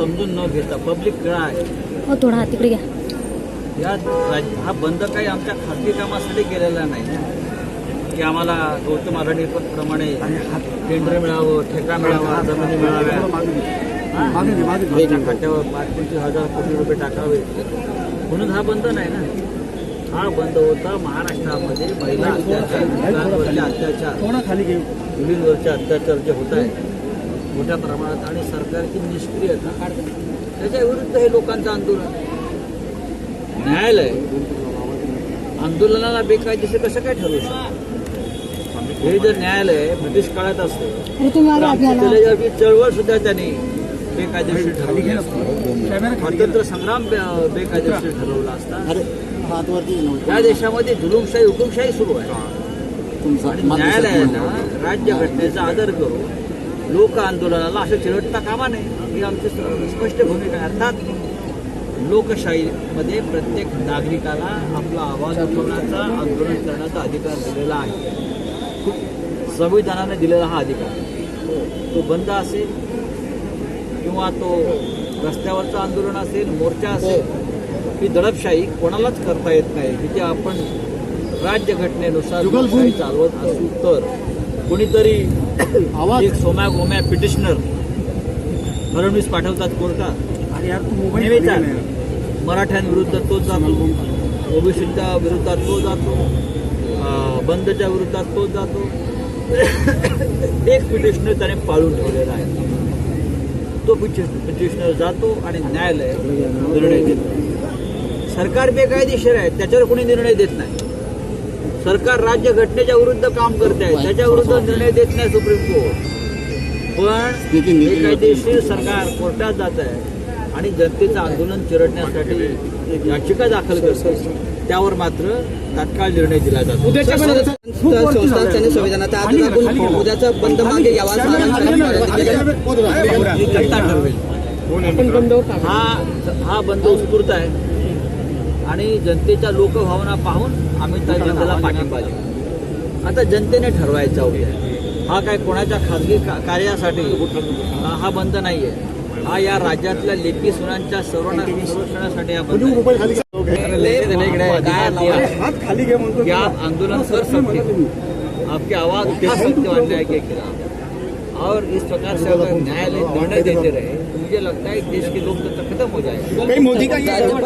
समजून न घेता पब्लिक काय? हो थोडा हात तिकडे घ्या. या राज- हा बंद काही आमच्या खाजगी कामासाठी केलेला नाही की आम्हाला गौतम आघाडी प्रमाणे टेंडर मिळावं ठेका मिळावा जमिनी मिळाव्या. हा? आमच्या खात्यावर पाच पंचवीस हजार कोटी रुपये टाकावे. म्हणून हा बंद नाही ना. हा बंद होता महाराष्ट्रामध्ये महिला अत्याचार मुलांवरचे अत्याचार. मुलींवरचे अत्याचार जे होत आहे मोठ्या प्रमाणात आणि सरकारची निष्क्रियता त्याच्या विरुद्ध हे लोकांचं आंदोलन न्यायालय आंदोलनाला बेकायदेशीर कसं काय ठरवू शकतं? हे जर न्यायालय ब्रिटिश काळात असतं चळवळ सुद्धा त्यांनी बेकायदेशीर ठरवली असती. स्वातंत्र्य संग्राम बेकायदेशीर ठरवला असता. या देशामध्ये जुलुमशाही हुकुमशाही सुरू आहे. आणि न्यायालयानं राज्य घटनेचा आदर करून लोक आंदोलनाला असं चिरडता कामा नये ही आमची स्पष्ट भूमिका आहे. अर्थात लोकशाहीमध्ये प्रत्येक नागरिकाला आपला आवाज उठवण्याचा आंदोलन करण्याचा अधिकार दिलेला आहे. संविधानाने दिलेला हा अधिकार. तो बंद असेल किंवा तो रस्त्यावरचं आंदोलन असेल मोर्चा असेल ही दडपशाही कोणालाच करता येत नाही. जिथे आपण राज्यघटनेनुसार चालवत असू तर. कोणीतरी एक सोम्या गोम्या पिटिशनर फडणवीस पाठवतात कोर्टात. नेहमीचा मराठ्यांविरुद्ध तोच जातो. ओबीसीच्या विरोधात तो जातो. बंदच्या विरोधात तोच जातो. एक पिटिशनर त्याने पाळून ठेवलेला आहे. तो पिटिशनर जातो आणि न्यायालय निर्णय देतो. सरकार बेकायदेशीर आहे. त्याच्यावर कोणी निर्णय देत नाही. सरकार राज्य घटनेच्या विरुद्ध काम करते आहे त्याच्या विरुद्ध निर्णय देत नाही सुप्रीम कोर्ट. पण बेकायदेशीर सरकार कोर्टात जात आहे आणि जनतेचं आंदोलन चिरडण्यासाठी याचिका दाखल करते त्यावर मात्र तात्काळ निर्णय दिला जातो. संविधानाचा उद्याचा बंद मागे घ्यावा. ही जनता ठरवेल. हा हा बंद उत्स्फूर्त आहे. आणि जनतेच्या लोकभावना पाहून आम्ही त्या बंदला पाठिंबा देऊ. आता जनतेने ठरवायचा उद्या. हा काय कोणाच्या खाजगी का- कार्यासाठी? हा- बंद नाही आहे हा या राज्यातल्या लेखी सुनांच्या संरक्षणासाठी हा बंद आहे. कि आप आंदोलन कर सकते हो आपकी आवाज उठा सकते हो अन्याय के खिलाफ और इस प्रकार से अगर न्यायालय निर्णय देते रहे तो मुझे लगता है कि देश के लोकतंत्र खत्म हो जाएगा। राज्यपाल